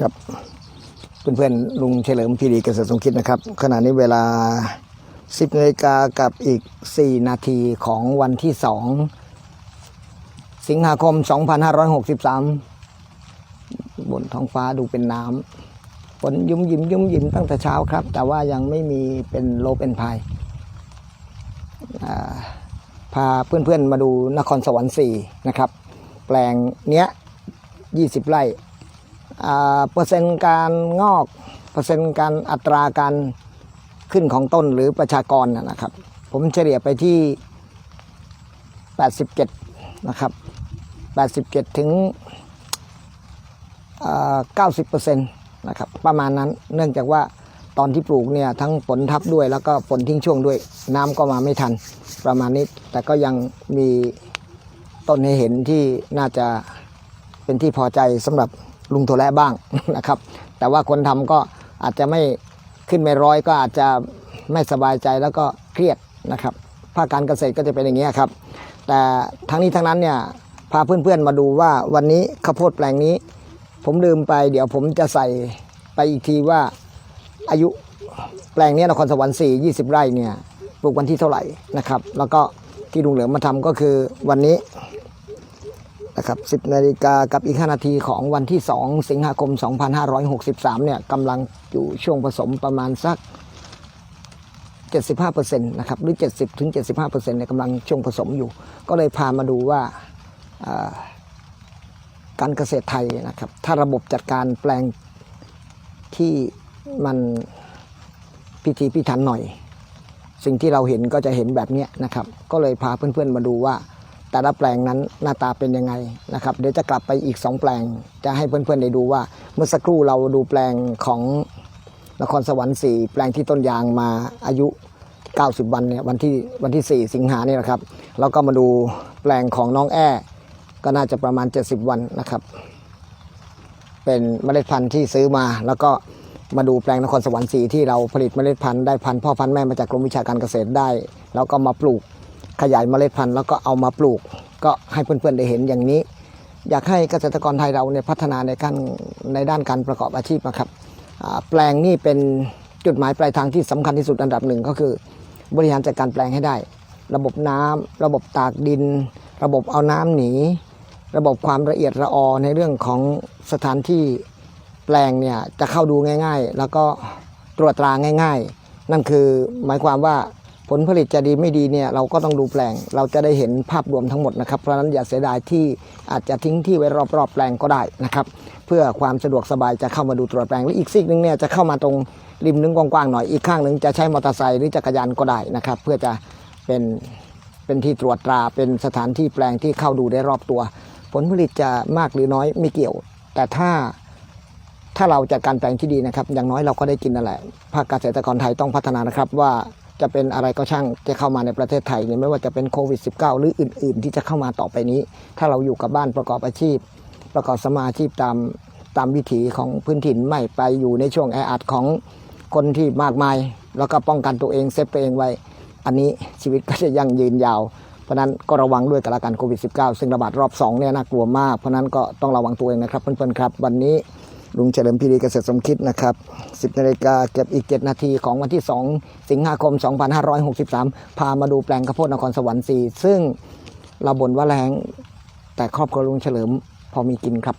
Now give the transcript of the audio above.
ครับเพื่อนๆลุงเฉลิมพีรีเกษตรสมคิดนะครับ ขณะนี้เวลา 10นาฬิกากับอีก 4 นาทีของวันที่ 2 สิงหาคม 2563 บนท้องฟ้าดูเป็นน้ำฝนยุ่มยิ้มยุ่มยิ้มตั้งแต่เช้าครับ แต่ว่ายังไม่มีเป็นโลเป็นพายพาเพื่อนๆมาดูนครสวรรค์4นะครับ แปลงเนี้ย 20 ไร่ เปอร์เซ็นต์การงอก เปอร์เซ็นต์การอัตราการขึ้นของต้นหรือประชากรนะครับ ผมเฉลี่ยไปที่ 87 นะครับ 87 ถึงอ่า90%นะครับประมาณนั้นเนื่องจากว่าตอนที่ปลูกเนี่ยทั้งฝนทับด้วยแล้วก็ฝนทิ้งช่วงด้วย น้ำก็มาไม่ทันประมาณนี้ แต่ก็ยังมีต้นให้เห็นที่น่าจะเป็นที่พอใจสำหรับ ลุงโทแระบ้างนะครับ แต่ว่าคนทำก็อาจจะไม่ขึ้นไม่ร้อยก็อาจจะไม่สบายใจแล้วก็เครียดนะครับภาคการเกษตรก็จะเป็นอย่างนี้ครับ แต่ทั้งนี้ทั้งนั้นเนี่ยพาเพื่อนๆมาดูว่าวันนี้ข้าวโพดแปลงนี้ ผมลืมไป เดี๋ยวผมจะใส่ไปอีกทีว่าอายุแปลงนี้นครสวรรค์4 20 ไร่เนี่ยปลูกวันที่เท่าไหร่นะครับ แล้วก็ที่ลุงเหลือมมาทำก็คือวันนี้ นะครับ10นาฬิกากับอีก 5 นาทีของวันที่ 2 สิงหาคม 2563 เนี่ยกำลังอยู่ช่วงผสมประมาณสัก 75%นะครับ หรือ 70ถึง75%เนี่ยกำลังช่วงผสมอยู่ ก็เลยพามาดูว่าการเกษตรไทยนะครับ ถ้าระบบจัดการแปลงที่มันพิธีพิถันหน่อย สิ่งที่เราเห็นก็จะเห็นแบบนี้นะครับ ก็เลยพาเพื่อนๆมาดูว่า แต่ละแปลงนั้นหน้าตาเป็นยังไงนะครับเดี๋ยวจะกลับไปอีก 2 แปลง จะให้เพื่อนๆได้ดูว่า เมื่อสักครู่เราดูแปลงของนครสวรรค์4แปลงที่ต้นยางมาอายุ 90 วันเนี่ยวันที่วันที่ 4 สิงหาเนี่ยนะครับแล้วก็มาดูแปลงของน้องแอ้ก็น่าจะประมาณ 70 วันนะครับ เป็นเมล็ดพันธุ์ที่ซื้อมา แล้วก็มาดูแปลงนครสวรรค์สีที่เราผลิตเมล็ดพันธุ์ได้พันธุ์พ่อพันธุ์แม่มาจากกรมวิชาการเกษตรได้ แล้วก็มาปลูก ขยายเมล็ดพันธุ์แล้วก็เอามาปลูก ก็ให้เพื่อนๆได้เห็นอย่างนี้ อยากให้เกษตรกรไทยเราเนี่ยพัฒนาในการในด้านการประกอบอาชีพนะครับแปลงนี่เป็นจุดหมายปลายทางที่สำคัญที่สุดอันดับหนึ่งก็คือ บริหารจัดการแปลงให้ได้ ระบบน้ำระบบตากดิน ระบบเอาน้ำหนี ระบบความละเอียดระออในเรื่องของสถานที่แปลงเนี่ยจะเข้าดูง่าย ๆ แล้วก็ตรวจตราง่าย ๆ นั่นคือหมายความว่า ผลผลิตจะดีไม่ดีเนี่ยเราก็ต้องดูแปลง เราจะได้เห็นภาพรวมทั้งหมดนะครับ เพราะนั้นอย่าเสียดายที่อาจจะทิ้งที่ไว้รอบๆแปลงก็ได้นะครับ เพื่อความสะดวกสบายจะเข้ามาดูตรวจแปลง และอีกซีกหนึงเนี่ยจะเข้ามาตรงริมนึงกว้างๆหน่อย อีกข้างหนึ่งจะใช้มอเตอร์ไซค์หรือจักรยานก็ได้นะครับ เพื่อจะเป็นเป็นที่ตรวจตรา เป็นสถานที่แปลงที่เข้าดูได้รอบตัว ผลผลิตจะมากหรือน้อยไม่เกี่ยว แต่ถ้าถ้าเราจัดการแปลงที่ดีนะครับ อย่างน้อยเราก็ได้กินนั่นแหละภาคเกษตรกรไทยต้องพัฒนานะครับว่า จะเป็นอะไรก็ช่างจะเข้ามาในประเทศไทยเนี่ยไม่ว่าจะเป็นโควิด -19 หรืออื่น ๆ ที่จะเข้ามาต่อไปนี้ ถ้าเราอยู่กับบ้านประกอบอาชีพ ประกอบสมาชีพตามตามวิถีของพื้นถิ่นไม่ไปอยู่ในช่วงแออัดของคนที่มากมาย แล้วก็ป้องกันตัวเองเซฟตัวเองไว้ อันนี้ชีวิตก็จะยั่งยืนยาว เพราะนั้นก็ระวังด้วยกับละกันโควิด -19 ซึ่งระบาดรอบ2เนี่ยน่ากลัวมากเพราะนั้นก็ต้องระวังตัวเองนะครับเพื่อนๆครับ วันนี้ ลุงเฉลิมพีรีเกษตรสมคิดนะครับ 10นาฬิกาเก็บอีก 7 นาทีของวันที่ 2 สิงหาคม 2563 พามาดูแปลงข้าวโพดนครสวรรค์4ซึ่งเราบ่นว่าแรงแต่ครอบครัวลุงเฉลิมพอมีกินครับ